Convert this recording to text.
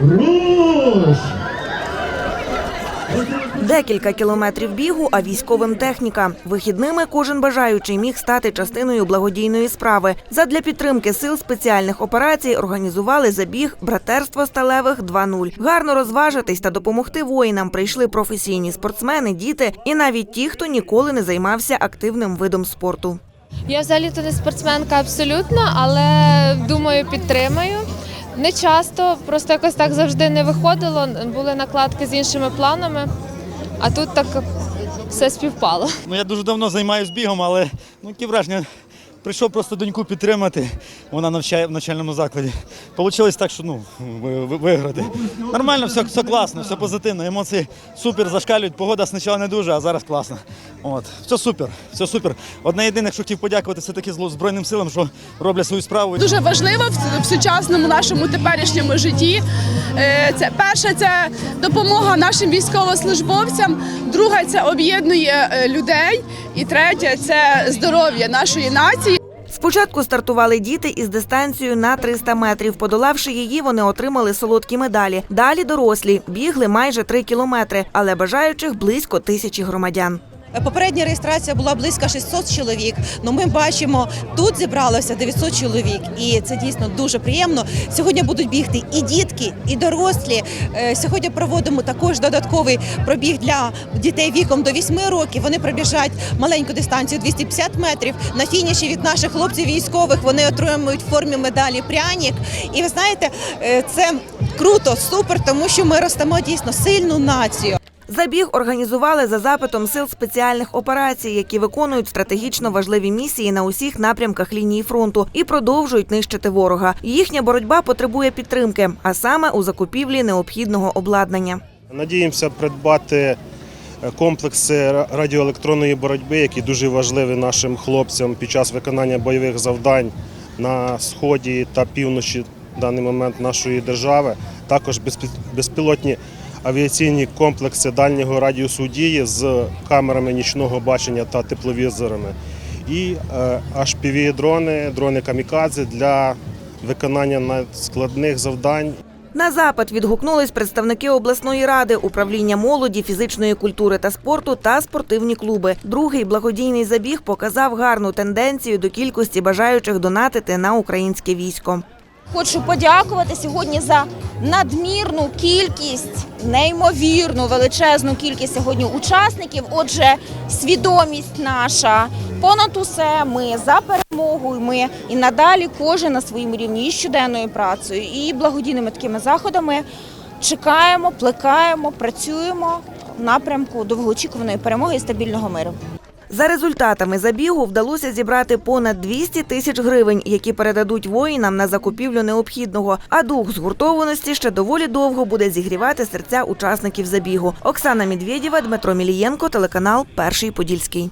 Руш! Декілька кілометрів бігу, а військовим техніка. Вихідними кожен бажаючий міг стати частиною благодійної справи. Задля підтримки сил спеціальних операцій організували забіг Братерство сталевих 2.0». Гарно розважитись та допомогти воїнам прийшли професійні спортсмени, діти і навіть ті, хто ніколи не займався активним видом спорту. Я взагалі-то не спортсменка абсолютно, але думаю, підтримаю. Не часто, просто якось так завжди не виходило. Були накладки з іншими планами, а тут так все співпало. Ну, я дуже давно займаюся бігом, але ну, які враження. Прийшов просто доньку підтримати, вона навчає в навчальному закладі. Получилось так, що ну, ви- ви- виграти. Нормально, все, все класно, все позитивно, емоції супер зашкалюють. Погода спочатку не дуже, а зараз класно. От. Все супер, все супер. Одне єдине, що хотів подякувати все-таки Збройним силам, що роблять свою справу. дуже важливо в, в сучасному нашому теперішньому житті. Е, Це перше це допомога нашим військовослужбовцям. Друге це об'єднує е, людей. І третє це здоров'я нашої нації. Спочатку стартували діти із дистанцією на 300 метрів. Подолавши її, вони отримали солодкі медалі. Далі дорослі бігли майже 3 кілометри, але бажаючих близько тисячі громадян. Попередня реєстрація була близько 600 чоловік. Ну ми бачимо, тут зібралося 900 чоловік, і це дійсно дуже приємно. Сьогодні будуть бігти і дітки, і дорослі. Е, Сьогодні проводимо також додатковий пробіг для дітей віком до 8 років. Вони пробіжать маленьку дистанцію 250 метрів. На фініші від наших хлопців військових вони отримують в формі медалі прянік. І ви знаєте, е, це круто, супер, тому що ми ростемо дійсно сильну націю. Забіг організували за запитом сил спеціальних операцій, які виконують стратегічно важливі місії на усіх напрямках лінії фронту і продовжують нищити ворога. Їхня боротьба потребує підтримки, а саме у закупівлі необхідного обладнання. Надіємося придбати е, комплекси радіоелектронної боротьби, які дуже важливі нашим хлопцям під час виконання бойових завдань на сході та півночі в даний момент нашої держави. Також безпі- безпілотні авіаційні комплекси дальнього радіусу дії з камерами нічного бачення та тепловізорами. І е, HPV дрони, дрони камікадзе для виконання надскладних завдань На запит відгукнулись представники обласної ради, управління молоді, фізичної культури та спорту та спортивні клуби. Другий благодійний забіг показав гарну тенденцію до кількості бажаючих донатити на українське військо. Хочу подякувати сьогодні за надмірну кількість, неймовірну величезну кількість сьогодні учасників. Отже, свідомість наша. Понад усе ми за перемогу. і Ми і надалі кожен на своєму рівні і щоденною працею, і благодійними такими заходами чекаємо, плекаємо, працюємо в напрямку довгоочікуваної перемоги і стабільного миру. За результатами забігу вдалося зібрати понад 200 тисяч гривень, які передадуть воїнам на закупівлю необхідного. А дух згуртованості ще доволі довго буде зігрівати серця учасників забігу. Оксана Медведєва, Дмитро Мілієнко, телеканал Перший Подільський.